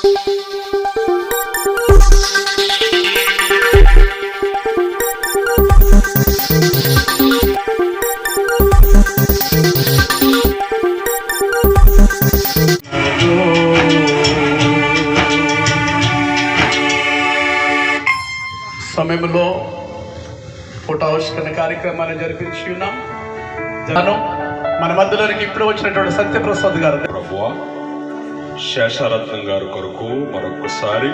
సమయంలో పుటావిష్కరణ కార్యక్రమాన్ని జరిపించి ఉన్నాం. మన మధ్యలోనికి ఇప్పుడు వచ్చినటువంటి సత్యప్రసాద్ గారు. ప్రభువా శేషారత్నం గారి కొరకు మరొకసారి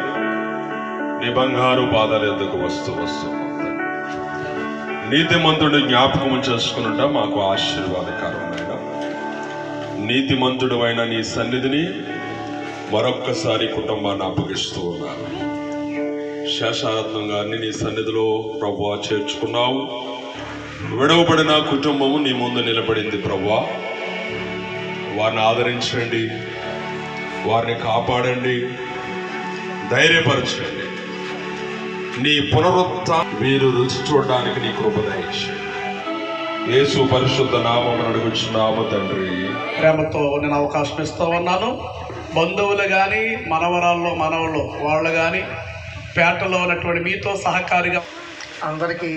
నీ బంగారు ఎందుకు వస్తూ వస్తూ నీతిమంతుడు జ్ఞాపకం చేసుకునుట మాకు ఆశీర్వాదకరమైన నీతిమంతుడు అయిన నీ సన్నిధిని మరొక్కసారి కుటుంబాన్ని అప్పగిస్తూ ఉన్నాను. శేషారత్నం గారిని నీ సన్నిధిలో ప్రభువా చేర్చుకున్నావు. విడవబడిన కుటుంబము నీ ముందు నిలబడింది ప్రభువా. వారిని ఆదరించండి. వారిని కాపాడండి ధైర్యపరచండి. నీ పునరుత్థ మీరు రుచి చూడడానికి నీ కృప యేసు పరిశుద్ధ నామం అడుగుచున్నాము తండ్రి. ప్రేమతో నేను అవకాశం ఇస్తూ ఉన్నాను. బంధువులు కానీ మనవరాళ్ళు మనవళ్ళు వాళ్ళు కానీ పేటలో ఉన్నటువంటి మీతో సహకారిగా అందరికీ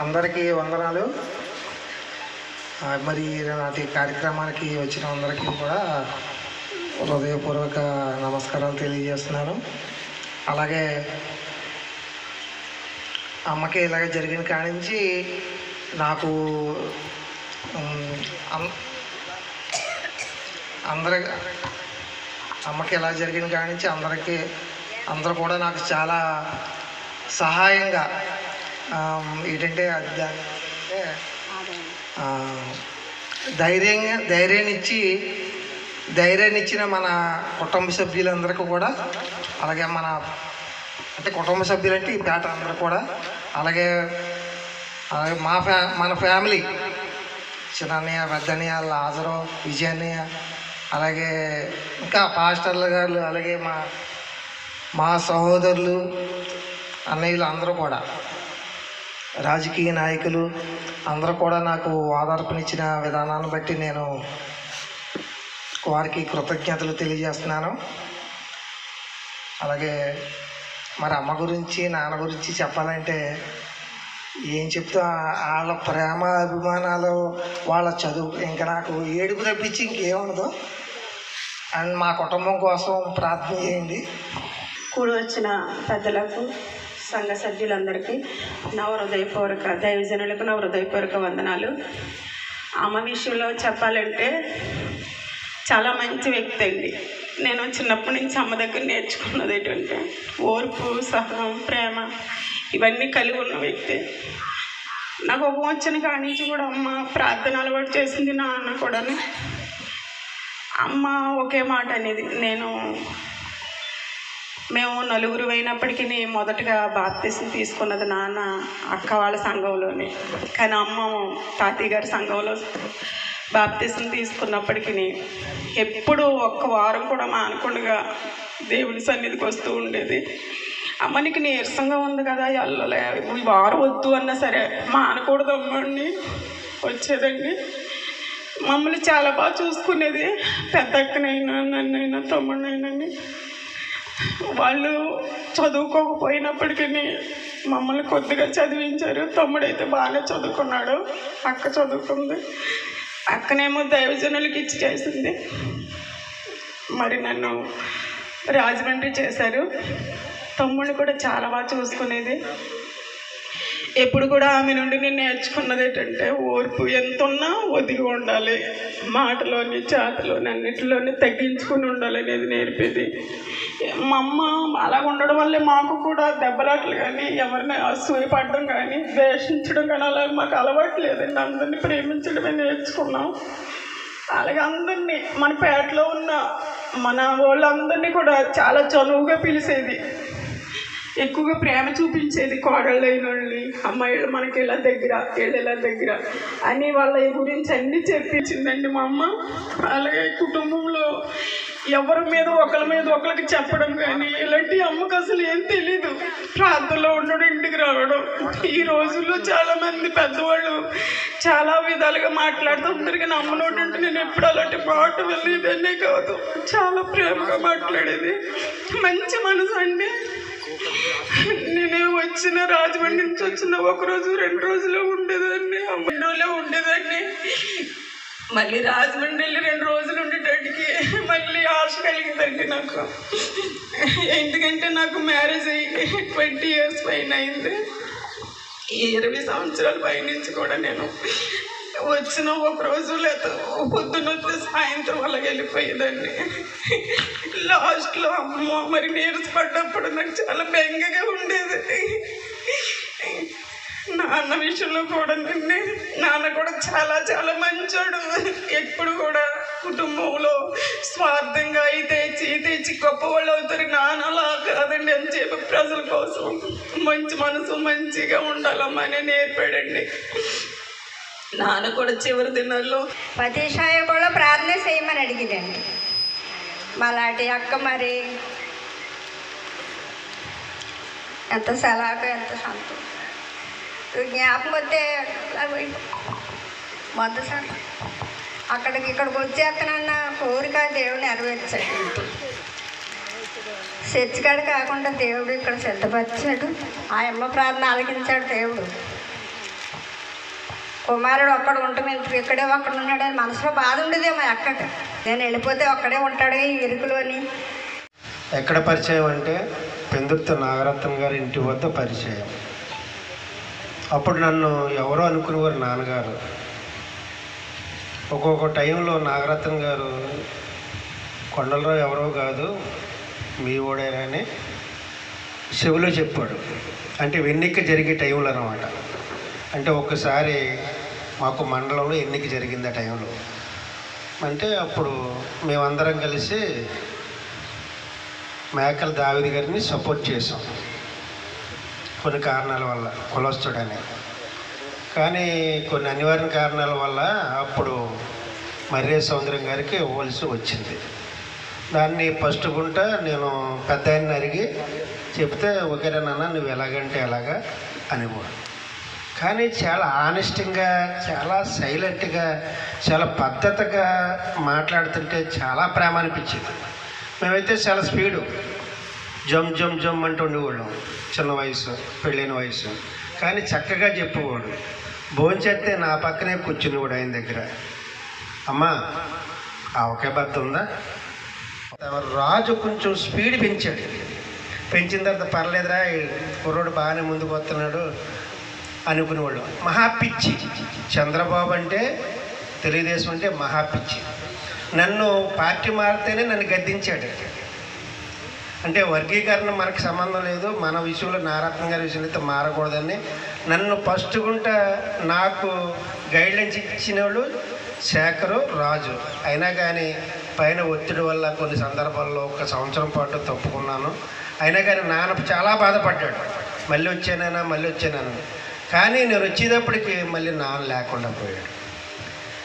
అందరికీ వందనాలు. మరి నాటి కార్యక్రమానికి వచ్చిన అందరికీ కూడా హృదయపూర్వక నమస్కారాలు తెలియజేస్తున్నాను అలాగే అమ్మకి ఇలాగ జరిగిన కాడి నుంచి నాకు అం- అందరి అమ్మకి ఎలా జరిగిన కాడి నుంచి అందరికీ అందరూ కూడా నాకు చాలా సహాయంగా ఏంటంటే ధైర్యంగా ధైర్యాన్ని ఇచ్చి ధైర్యాన్ని ఇచ్చిన మన కుటుంబ సభ్యులందరికీ కూడా అలాగే మన అంటే కుటుంబ సభ్యులంటే ఈ పేట అందరూ కూడా అలాగే అలాగే మా ఫ్యా మన ఫ్యామిలీ చిన్నన్నయ్య వాళ్ళ లాజరు విజయన్నయ్య అలాగే ఇంకా పాస్టర్లు గారు అలాగే మా మా సహోదరులు అన్నయ్యలు అందరూ కూడా రాజకీయ నాయకులు అందరూ కూడా నాకు ఆధారపనిచ్చిన విధానాన్ని బట్టి నేను వారికి కృతజ్ఞతలు తెలియజేస్తున్నాను. అలాగే మరి అమ్మ గురించి నాన్న గురించి చెప్పాలంటే ఏం చెప్తా వాళ్ళ ప్రేమ అభిమానాలు వాళ్ళ చదువు. ఇంకా నాకు ఏడుపు తప్పించి ఇంకేముండదు. అండ్ మా కుటుంబం కోసం ప్రార్థన చేయండి. కూడి వచ్చిన పెద్దలకు సంఘ సభ్యులందరికీ నా హృదయపూర్వక దైవజనులకు నా హృదయపూర్వక వందనాలు. అమ్మ విషయంలో చెప్పాలంటే చాలా మంచి వ్యక్తి అండి. నేను చిన్నప్పటి నుంచి అమ్మ దగ్గర నేర్చుకున్నది ఏంటంటే ఓర్పు సహనం ప్రేమ ఇవన్నీ కలిగి ఉన్న వ్యక్తి. నాకు ఒక వచ్చిన కాడి నుంచి కూడా అమ్మ ప్రార్థన అలవాటు చేసింది నాన్న కూడా అమ్మ ఒకే మాట అనేది నేను మేము నలుగురు అయినప్పటికీ మొదటగా బాప్తీసం తీసుకున్నది నాన్న అక్క వాళ్ళ సంఘంలోనే. కానీ అమ్మ తాతయ్య గారి సంఘంలో బాప్తీసం తీసుకున్నప్పటికీ ఎప్పుడూ ఒక్క వారం కూడా మానకుండా దేవుని సన్నిధికి వస్తూ ఉండేది. అమ్మ నీకు నీరసంగా ఉంది కదా వెళ్ళలే ఈ వారం వద్దు అన్నా సరే మానకూడదు అమ్మని వచ్చేదండి. మమ్మల్ని చాలా బాగా చూసుకునేది పెద్ద అక్కనైనా నన్నైనా తమ్ముడినైనా వాళ్ళు చదువుకోకపోయినప్పటికీ మమ్మల్ని కొద్దిగా చదివించారు. తమ్ముడైతే బాగానే చదువుకున్నాడు అక్క చదువుకుంది. అక్కనేమో దైవజనులకి ఇచ్చి చేసింది. మరి నన్ను రాజమండ్రి చేశారు. తమ్ముడిని కూడా చాలా బాగా చూసుకునేది. ఎప్పుడు కూడా ఆమె నుండి నేను నేర్చుకున్నది ఏంటంటే ఓర్పు. ఎంత ఉన్నా ఒదిగి ఉండాలి. మాటలోని చేతలోని అన్నిటిలోని తగ్గించుకుని ఉండాలి అనేది నేర్పేది. మా అమ్మ అలా ఉండడం వల్లే మాకు కూడా దెబ్బలాటలు కానీ ఎవరిని అసూయపడడం కానీ ద్వేషించడం కానీ అలా మాకు అలవాటు లేదండి. అందరినీ ప్రేమించడమే నేర్చుకున్నాం. అలాగే అందరినీ మన పేటలో ఉన్న మన వాళ్ళందరినీ కూడా చాలా చనువుగా పిలిచేది. ఎక్కువగా ప్రేమ చూపించేది కోడళ్ళు అయిన వాళ్ళని అమ్మాయిలు మనకి ఇలా దగ్గర వీళ్ళు ఇలా దగ్గర. అని వాళ్ళ గురించి అన్నీ చెప్పించిందండి మా అమ్మ. అలాగే కుటుంబంలో ఎవరి మీద ఒకరి మీద ఒకరికి చెప్పడం కానీ ఇలాంటి అమ్మకు అసలు ఏం తెలీదు. ప్రాంతంలో ఉండడం ఇంటికి రావడం. ఈ రోజుల్లో చాలా మంది పెద్దవాళ్ళు చాలా విధాలుగా మాట్లాడుతుంటారు కానీ అమ్మ నోటి నేను ఎప్పుడు అలాంటి మాట వెళ్ళేదనే కాదు. చాలా ప్రేమగా మాట్లాడేది. మంచి మనసు అండి. నేనే వచ్చిన రాజమండ్రి నుంచి వచ్చిన ఒకరోజు రెండు రోజులు ఉండేదాన్ని. అమ్మలో ఉండేదాన్ని. మళ్ళీ రాజమండ్రి వెళ్ళి రెండు రోజులు ఉండేటట్టుకి మళ్ళీ ఆశ కలిగిందండి నాకు. ఎందుకంటే నాకు మ్యారేజ్ అయ్యి ట్వంటీ ఇయర్స్ పైన అయింది. ఇరవై సంవత్సరాల పైనుంచి కూడా నేను వచ్చిన ఒక రోజు లేదా పొద్దున్న సాయంత్రం అలాగే వెళ్ళిపోయేదాన్ని. లాస్ట్లో అమ్మో మరి నీరసపడ్డప్పుడు నాకు చాలా బెంగగా ఉండేది. నాన్న విషయంలో కూడా నిన్నే నాన్న కూడా చాలా చాలా మంచోడు. ఎప్పుడు కూడా కుటుంబంలో స్వార్థంగా అయితే తెచ్చి తెచ్చి గొప్ప వాళ్ళు అవుతారు. నాన్న అలా కాదండి అని చెప్పి ప్రజల కోసం మంచి మనసు మంచిగా ఉండాలమ్మా అని నేర్పాడండి. నాన్న కూడా చివరి దినాల్లో ప్రతిషాయ కూడా ప్రార్థన చేయమని అడిగిందండి మాలాంటి అక్క మరి. ఎంత సలాక ఎంత సంతోషం. జ్ఞాపకం వస్తే మొదటిసారి అక్కడికి ఇక్కడికి వచ్చేస్తానన్న కోరిక దేవుడు నెరవేర్చాడు. చర్చికాడు కాకుండా దేవుడు ఇక్కడ సిద్ధపరిచాడు. ఆ అమ్మ ప్రార్థన ఆలకించాడు దేవుడు. కుమారుడు ఒక్కడు ఉంటాం ఇంటికి ఇక్కడే ఒక్కడు అని మనసులో బాధ ఉండేదేమో అక్కడ నేను వెళ్ళిపోతే ఒక్కడే ఉంటాడు ఈ ఇరుకులోని. ఎక్కడ పరిచయం అంటే పెందుర్తి నాగరత్నం గారి ఇంటి వద్ద పరిచయం. అప్పుడు నన్ను ఎవరో అనుకునేవారు నాన్నగారు. ఒక్కొక్క టైంలో నాగరత్న గారు కొండలరావు ఎవరో కాదు మీ ఓడేనని చెవిలో చెప్పాడు. అంటే ఎన్నిక జరిగే టైంలో అనమాట అంటే ఒక్కసారి మాకు మండలంలో ఎన్నిక జరిగింది ఆ టైంలో. అంటే అప్పుడు మేమందరం కలిసి మేకల దావిది గారిని సపోర్ట్ చేసాం. కొన్ని కారణాల వల్ల కులొస్తుడని. కానీ కొన్ని అనివార్య కారణాల వల్ల అప్పుడు మర్రే సౌందర్యం గారికి ఇవ్వాల్సి వచ్చింది. దాన్ని ఫస్ట్ గుంట నేను పెద్ద అడిగి చెప్తే ఒకరేనన్నా నాన్న నువ్వు ఎలాగంటే ఎలాగా అనేవాడు. కానీ చాలా ఆనెస్టింగ్గా చాలా సైలెంట్గా చాలా పద్ధతిగా మాట్లాడుతుంటే చాలా ప్రేమ అనిపించింది. మేమైతే చాలా స్పీడు. జమ్ జమ్ జమ్ అంటూ ఉండేవాళ్ళం. చిన్న వయసు పెళ్ళైన వయసు. కానీ చక్కగా చెప్పేవాడు. భోంచేస్తే నా పక్కనే కూర్చునేవాడు ఆయన దగ్గర. అమ్మా ఆ ఒకే భర్త ఉందా? రాజు కొంచెం స్పీడ్ పెంచాడు. పెంచిన తర్వాత పర్లేదురా ఈ కుర్రోడు బాగానే ముందుకు వస్తున్నాడు. అనుకునేవాళ్ళు. మహాపిచ్చి. చంద్రబాబు అంటే తెలుగుదేశం అంటే మహాపిచ్చి. నన్ను పార్టీ మారితేనే నన్ను గద్దించాడు. అంటే వర్గీకరణ మనకు సంబంధం లేదు. మన విషయంలో నారత్న గారి విషయంలో అయితే మారకూడదని. నన్ను ఫస్ట్ గుంట నాకు గైడ్లైన్స్ ఇచ్చిన వాళ్ళు శేఖరు రాజు. అయినా కానీ పైన ఒత్తిడి వల్ల కొన్ని సందర్భాల్లో ఒక సంవత్సరం పాటు తప్పుకున్నాను. అయినా కానీ నాన్న చాలా బాధపడ్డాడు. మళ్ళీ వచ్చానైనా మళ్ళీ వచ్చానని కానీ నేను వచ్చేటప్పటికి మళ్ళీ నాన్న లేకుండా పోయాడు.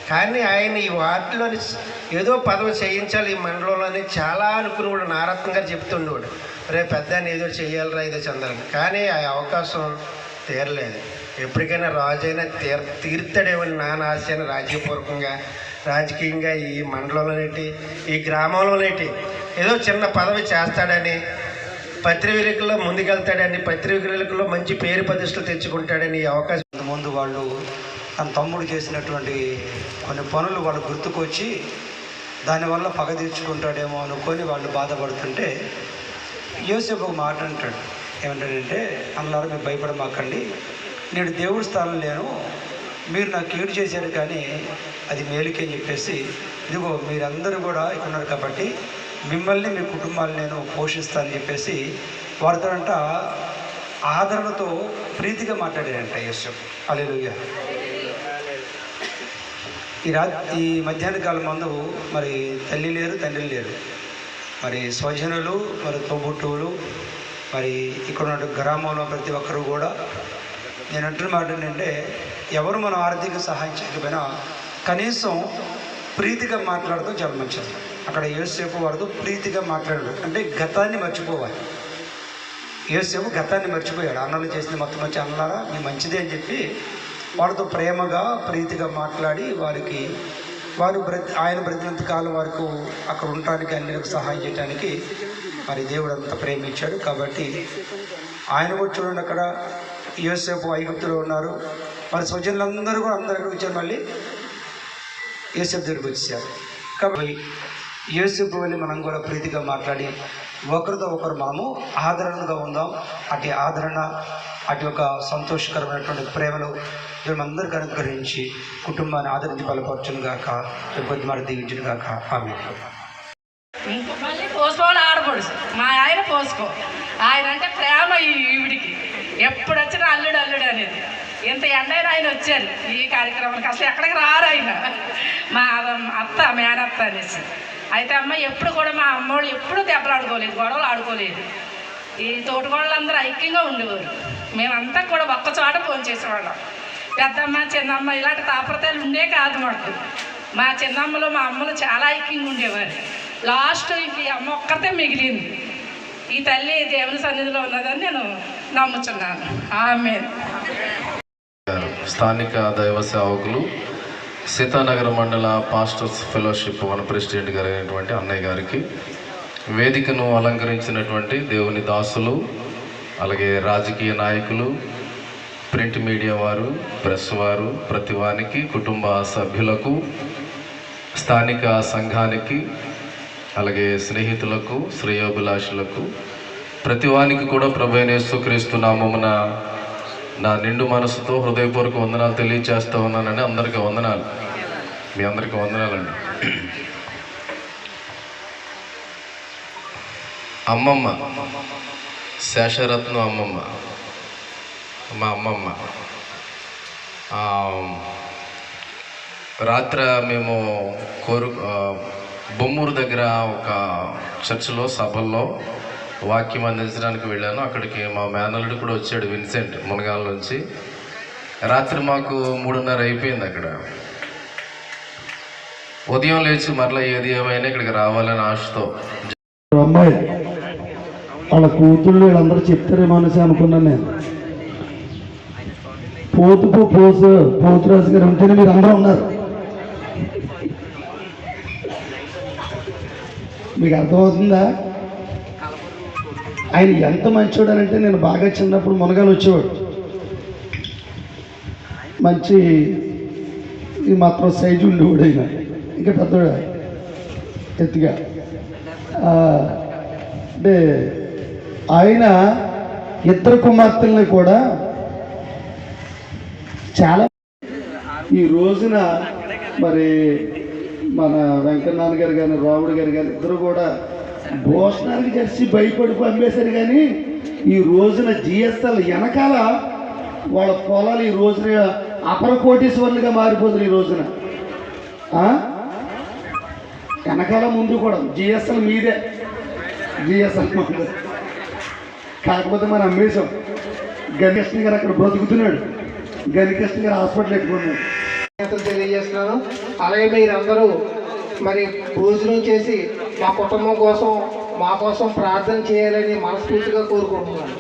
కానీ ఆయన ఈ వార్డులోని ఏదో పదవి చేయించాలి ఈ మండలంలోని చాలా అనుకునేవాడు నారత్న గారు చెప్తుండేవాడు. రే పెద్ద ఏదో చేయాలిరా ఏదో చెందాలని కానీ ఆ అవకాశం తీరలేదు. ఎప్పటికైనా రాజు అయినా తీర తీర్తాడేమని నాన్న ఆశ అని రాజకీయపూర్వకంగా రాజకీయంగా ఈ మండలంలోనేటి ఈ గ్రామంలోనేటి ఏదో చిన్న పదవి చేస్తాడని పత్రికల్లో ముందుకెళ్తాడని పత్రికల్లో మంచి పేరు ప్రతిష్టలు తెచ్చుకుంటాడని ఈ అవకాశం. ముందు వాళ్ళు తన తమ్ముడు చేసినటువంటి కొన్ని పనులు వాళ్ళు గుర్తుకొచ్చి దానివల్ల పగ తీర్చుకుంటాడేమో అనుకొని వాళ్ళు బాధపడుతుంటే యోసేపు ఒక మాట అంటాడు. ఏమంటాడంటే అన్నారు మీరు భయపడమాకండి. నేను దేవుడి స్థానం లేను. మీరు నాకు కీడు చేశారు కానీ అది మేలుకే అని చెప్పేసి ఇదిగో మీరందరూ కూడా ఇక్కడ ఉన్నారు కాబట్టి మిమ్మల్ని మీ కుటుంబాన్ని నేను పోషిస్తానని చెప్పేసి వారితో అంట ఆదరణతో ప్రీతిగా మాట్లాడాడంట యేసు. అలెలుయ్య ఈ రా ఈ మధ్యాహ్న కాలం మందు మరి తల్లి లేరు తండ్రి లేరు. మరి స్వజనులు మరి తోబుట్టువులు మరి ఇక్కడ ఉన్న గ్రామంలో ప్రతి ఒక్కరు కూడా నేను అంటున్న మాట ఏంటంటే ఎవరు మనం ఆర్థిక సహాయం చేయకపోయినా కనీసం ప్రీతిగా మాట్లాడుతూ జన్మించాలి. అక్కడ యోసేపు వారితో ప్రీతిగా మాట్లాడాడు. అంటే గతాన్ని మర్చిపోవాలి. యోసేపు గతాన్ని మర్చిపోయాడు. అన్నలు చేసిన మొత్తం వచ్చి అన్నారా మీ మంచిదే అని చెప్పి వారితో ప్రేమగా ప్రీతిగా మాట్లాడి వారికి వారు బ్రతి ఆయన బ్రతినంత కాలం వరకు అక్కడ ఉండటానికి అన్నిలకు సహాయం చేయడానికి మరి దేవుడు అంత ప్రేమించాడు కాబట్టి ఆయన కూడా చూడండి అక్కడ యోసేపు ఐగుప్తులో ఉన్నారు. మరి స్వజనులందరూ కూడా అందరూ వచ్చారు. మళ్ళీ యోసేపు దగ్గరికి వచ్చారు కాబట్టి యోసేపు వెళ్ళి మనం కూడా ప్రీతిగా మాట్లాడి ఒకరితో ఒకరు మనము ఆదరణగా ఉందాం. అటు ఆదరణ అటు ఒక సంతోషకరమైనటువంటి ప్రేమలు దేవుడు అనుగ్రహించి కుటుంబాన్ని ఆదరించి బలపరచును గాక కొద్ది మాట దీవించును గాక ఆమె పోసుకోవాలి మా ఆయన పోసుకో. ఆయన అంటే ప్రేమ ఈవిడికి. ఎప్పుడు వచ్చినా అల్లుడు అల్లుడు అనేది. ఇంత ఎండైనా ఆయన వచ్చారు ఈ కార్యక్రమానికి. అసలు ఎక్కడికి రారు ఆయన. మా అత్త మేనత్త అనేసి. అయితే అమ్మ ఎప్పుడు కూడా మా అమ్మోళ్ళు ఎప్పుడు దెబ్బలు ఆడుకోలేదు గొడవలు ఆడుకోలేదు. ఈ తోటిగోళ్ళందరూ ఐక్యంగా ఉండేవారు. మేమంతా కూడా ఒక్క చోట ఫోన్ చేసేవాళ్ళం. పెద్దమ్మ చిన్నమ్మ ఇలాంటి తాపరతాలు ఉండే కాదు మాకు. మా చిన్నమ్మలు మా అమ్మలు చాలా ఐక్యంగా ఉండేవారు. లాస్ట్ ఈ అమ్మ ఒక్కతే మిగిలింది. ఈ తల్లి దేవుని సన్నిధిలో ఉన్నదని నేను నమ్ముచున్నాను. ఆమె స్థానిక దైవ సేవకులు సీతానగర మండల పాస్టర్స్ ఫెలోషిప్ వన ప్రెసిడెంట్ గారు అయినటువంటి అన్నయ్య గారికి వేదికను అలంకరించినటువంటి దేవుని దాసులు అలాగే రాజకీయ నాయకులు ప్రింట్ మీడియా వారు ప్రెస్ వారు ప్రతి వానికి కుటుంబ సభ్యులకు స్థానిక సంఘానికి అలాగే స్నేహితులకు శ్రేయోభిలాషులకు ప్రతి వానికి కూడా ప్రభు క్రీస్తు నామమున నా నిండు మనసుతో హృదయపూర్వక వందనాలు తెలియచేస్తూ ఉన్నానండి అందరికీ వందనాలు. మీ అందరికీ వందనాలండి. అమ్మమ్మ. శేషరత్నం అమ్మమ్మ. మా అమ్మమ్మ. రాత్ర మేము కోరు బొమ్మూరు దగ్గర ఒక చర్చిలో సభల్లో వాక్యం అందించడానికి వెళ్ళాను. అక్కడికి మా మేనల్లుడు కూడా వచ్చాడు విన్సెంట్ మునగాల నుంచి. రాత్రి మాకు మూడున్నర అయిపోయింది అక్కడ. ఉదయం లేచి మరలా ఏది ఏమైనా ఇక్కడికి రావాలని ఆశతో. అమ్మాయి వాళ్ళ కూతుళ్ళు వీళ్ళందరూ చెప్తారే మనసు అనుకున్నాను నేను. పోతు పోసు పోతురాజు గారు ఉంటేనే మీరు అందరూ ఉన్నారు. మీకు అర్థమవుతుందా? ఆయన ఎంత మంచోడు అంటే నేను బాగా చిన్నప్పుడు మునగాలు వచ్చేవాడు. మంచి ఈ మాత్రం సైజు ఉండేవాడు ఆయన. ఇంకా పెద్దవాడు ఎత్తుగా. అంటే ఆయన ఇద్దరు కుమార్తెల్ని కూడా చాలా ఈ రోజున మరి మన వెంకన్నాన్న గారు కానీ రాముడు గారు కానీ ఇద్దరు కూడా భోజనాలు చేసి భయపడి పంపేశారు కానీ ఈ రోజున జిఎస్ఎల్ వెనకాల వాళ్ళ పొలాలు ఈ రోజున అపర కోటీశ్వర్లుగా మారిపోతుంది ఈ రోజున. వెనకాల ముందు కూడా జిఎస్ఎల్ మీదే. జిఎస్ఎల్ కాకపోతే మనం అమ్మేశాం గణకృష్ణ గారు అక్కడ బ్రతుకుతున్నాడు. గణకృష్ణ గారు హాస్పిటల్ ఎక్కున్నాడు తెలియజేస్తున్నాను. అలాగే మీరందరూ మరి భోజనం చేసి మా కుటుంబం కోసం మా కోసం ప్రార్థన చేయాలని మనస్ఫూర్తిగా కోరుకుంటున్నాను.